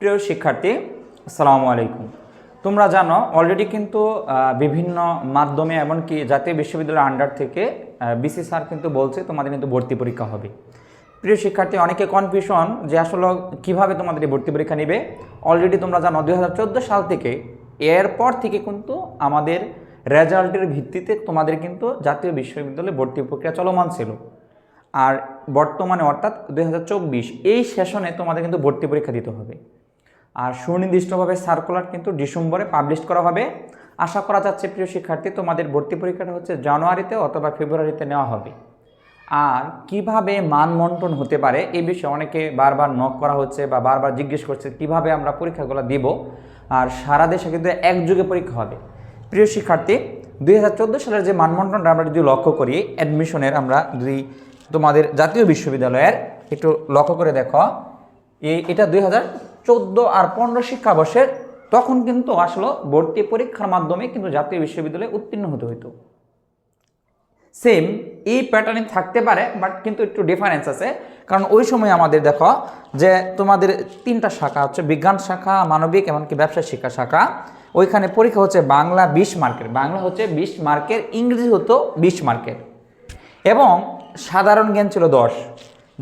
প্রিয় শিক্ষার্থী, আসসালামু আলাইকুম। তোমরা জানো অলরেডি কিন্তু বিভিন্ন মাধ্যমে এমনকি জাতীয় বিশ্ববিদ্যালয়ের আন্ডার থেকে বিসি স্যার কিন্তু বলছে তোমাদের কিন্তু ভর্তি পরীক্ষা হবে। প্রিয় শিক্ষার্থী, অনেকে কনফিউশন যে আসলে কীভাবে তোমাদের এই ভর্তি পরীক্ষা নিবে? অলরেডি তোমরা জানো দু হাজার চোদ্দ সাল থেকে, এরপর থেকে কিন্তু আমাদের রেজাল্টের ভিত্তিতে তোমাদের কিন্তু জাতীয় বিশ্ববিদ্যালয়ে ভর্তি প্রক্রিয়া চলমান ছিল। আর বর্তমানে অর্থাৎ দু হাজার চব্বিশ, এই সেশনে তোমাদের কিন্তু ভর্তি পরীক্ষা দিতে হবে। আর সুনির্দিষ্টভাবে সার্কুলার কিন্তু ডিসেম্বরে পাবলিশ করা হবে। আশা করা যাচ্ছে, প্রিয় শিক্ষার্থী, তোমাদের ভর্তি পরীক্ষাটা হচ্ছে জানুয়ারিতে অথবা ফেব্রুয়ারিতে নেওয়া হবে। আর কীভাবে মানমন্টন হতে পারে এ বিষয়ে অনেকে বারবার নক করা হচ্ছে বা বারবার জিজ্ঞেস করছে, কীভাবে আমরা পরীক্ষাগুলো দিব? আর সারা দেশে কিন্তু একযুগে পরীক্ষা হবে। প্রিয় শিক্ষার্থী, দুই হাজার চোদ্দ সালের যে মানমন্টনটা আমরা যদি লক্ষ্য করি অ্যাডমিশনের আমরা যদি তোমাদের জাতীয় বিশ্ববিদ্যালয়ের একটু লক্ষ্য করে দেখো এই এটা দুই হাজার চোদ্দ আর পনেরো শিক্ষাবর্ষের তখন কিন্তু আসলো ভর্তি পরীক্ষার মাধ্যমে কিন্তু জাতীয় বিশ্ববিদ্যালয়ে উত্তীর্ণ হতে হতো সেম এই প্যাটার্নে থাকতে পারে বাট কিন্তু একটু ডিফারেন্স আছে। কারণ ওই সময় আমাদের দেখো যে তোমাদের তিনটা শাখা হচ্ছে, বিজ্ঞান শাখা, মানবিক, এমনকি ব্যবসা শিক্ষা শাখা। ওইখানে পরীক্ষা হচ্ছে বাংলা বিশ মার্কের। বাংলা হচ্ছে বিশ মার্কের, ইংরেজি হতো বিশ মার্কের। এবং সাধারণ জ্ঞান ছিল দশ।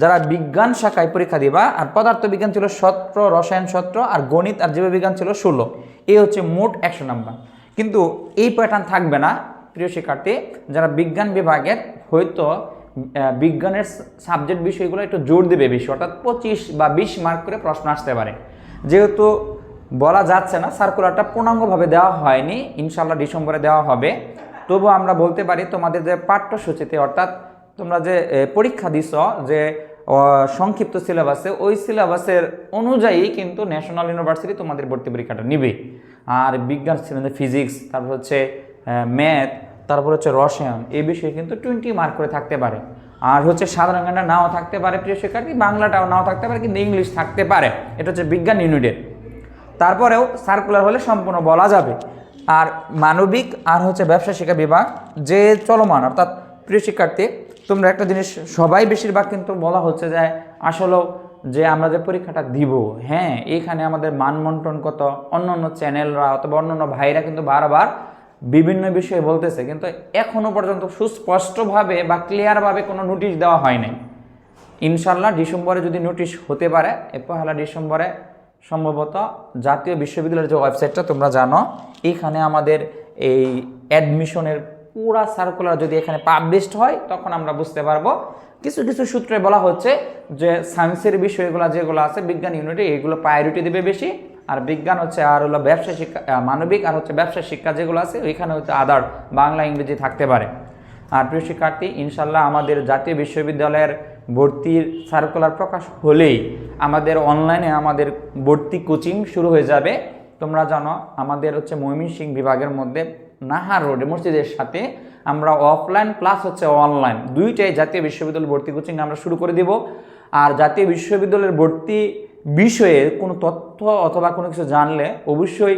যারা বিজ্ঞান শাখায় পরীক্ষা দিবা, আর পদার্থ বিজ্ঞান ছিল সত্র, রসায়ন সত্র, আর গণিত আর জীববিজ্ঞান ছিল ষোলো। এই হচ্ছে মোট একশো নাম্বার। কিন্তু এই প্যাটার্ন থাকবে না, প্রিয় শিক্ষার্থী, যারা বিজ্ঞান বিভাগের হয়তো বিজ্ঞানের সাবজেক্ট বিষয়গুলো একটু জোর দেবে বেশি, অর্থাৎ পঁচিশ বা বিশ মার্ক করে প্রশ্ন আসতে পারে। যেহেতু বলা যাচ্ছে না সার্কুলারটা পূর্ণাঙ্গভাবে দেওয়া হয়নি ইনশাল্লাহ ডিসেম্বরে দেওয়া হবে। তবু আমরা বলতে পারি তোমাদের যে পাঠ্যসূচিতে, অর্থাৎ তোমরা যে পরীক্ষা দিছ, যে সংক্ষিপ্ত সিলেবাসে, ওই সিলেবাসের অনুযায়ী কিন্তু ন্যাশনাল ইউনিভার্সিটি তোমাদের ভর্তি পরীক্ষাটা নিবে। আর বিজ্ঞান ফিজিক্স, তারপর হচ্ছে ম্যাথ, তারপর হচ্ছে রসায়ন এই বিষয়ে কিন্তু টোয়েন্টি মার্ক করে থাকতে পারে। আর হচ্ছে সাধারণ জ্ঞানটা নাও থাকতে পারে, প্রিয় শিক্ষার্থী, বাংলাটাও নাও থাকতে পারে, কিন্তু ইংলিশ থাকতে পারে। এটা হচ্ছে বিজ্ঞান ইউনিটের। তারপরেও সার্কুলার হলে সম্পূর্ণ বলা যাবে। আর মানবিক আর হচ্ছে ব্যবসা শিক্ষা বিভাগ যে চলমান, অর্থাৎ প্রিয় শিক্ষার্থী তোমরা একটা জিনিস, সবাই বেশিরভাগ কিন্তু বলা হচ্ছে যে আসলেও যে আমরা যে পরীক্ষাটা দিব হ্যাঁ এখানে আমাদের মানমন্টন কত, অন্য অন্য চ্যানেলরা অথবা অন্য অন্য ভাইরা কিন্তু বারবার বিভিন্ন বিষয়ে বলতেছে, কিন্তু এখনও পর্যন্ত সুস্পষ্টভাবে বা ক্লিয়ারভাবে কোনো নোটিশ দেওয়া হয় নাই। ইনশাল্লাহ ডিসেম্বরে যদি নোটিশ হতে পারে, এ পহেলা ডিসেম্বরে সম্ভবত জাতীয় বিশ্ববিদ্যালয়ের যে ওয়েবসাইটটা তোমরা জানো এইখানে আমাদের এই অ্যাডমিশনের পুরা সার্কুলার যদি এখানে পাবলিশড হয়, তখন আমরা বুঝতে পারব। কিছু কিছু সূত্রে বলা হচ্ছে যে সায়েন্সের বিষয়গুলো যেগুলো আছে, বিজ্ঞান ইউনিটে এগুলো প্রায়োরিটি দেবে বেশি। আর বিজ্ঞান হচ্ছে আর হলো ব্যবসা শিক্ষা মানবিক আর হচ্ছে ব্যবসা শিক্ষা যেগুলো আছে, ওইখানে হচ্ছে আদার বাংলা, ইংরেজি থাকতে পারে। আর প্রিয় শিক্ষার্থী ইনশাল্লাহ আমাদের জাতীয় বিশ্ববিদ্যালয়ের ভর্তির সার্কুলার প্রকাশ হলেই আমাদের অনলাইনে আমাদের ভর্তি কোচিং শুরু হয়ে যাবে। তোমরা জানো, আমাদের হচ্ছে ময়মনসিংহ বিভাগের মধ্যে নাহার রোডে মসজিদের সাথে আমরা অফলাইন প্লাস হচ্ছে অনলাইন দুইটাই জাতীয় বিশ্ববিদ্যালয় ভর্তি কোচিং আমরা শুরু করে দেব। আর জাতীয় বিশ্ববিদ্যালয়ের ভর্তি বিষয়ে কোনো তথ্য অথবা কোনো কিছু জানলে অবশ্যই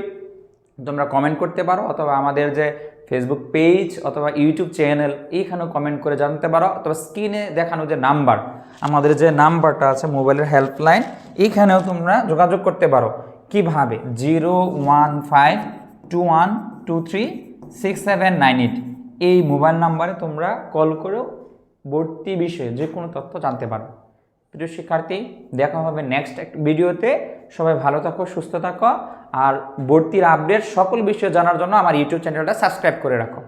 তোমরা কমেন্ট করতে পারো অথবা আমাদের যে ফেসবুক পেজ অথবা ইউটিউব চ্যানেল এইখানেও কমেন্ট করে জানতে পারো। অথবা স্ক্রিনে দেখানো যে নাম্বার আমাদের যে নাম্বারটা আছে মোবাইলের হেল্পলাইন এইখানেও তোমরা যোগাযোগ করতে পারো। কীভাবে? Zero one five two one two three six seven nine eight এই মোবাইল নাম্বারে তোমরা কল করেও ভর্তি বিষয়ে যে কোনো তথ্য জানতে পারো। প্রিয় শিক্ষার্থী, দেখা হবে নেক্সট এক ভিডিওতে। সবাই ভালো থাকো, সুস্থ থাকো, আর ভর্তির আপডেট সকল বিষয়ে জানার জন্য আমার ইউটিউব চ্যানেলটা সাবস্ক্রাইব করে রাখো।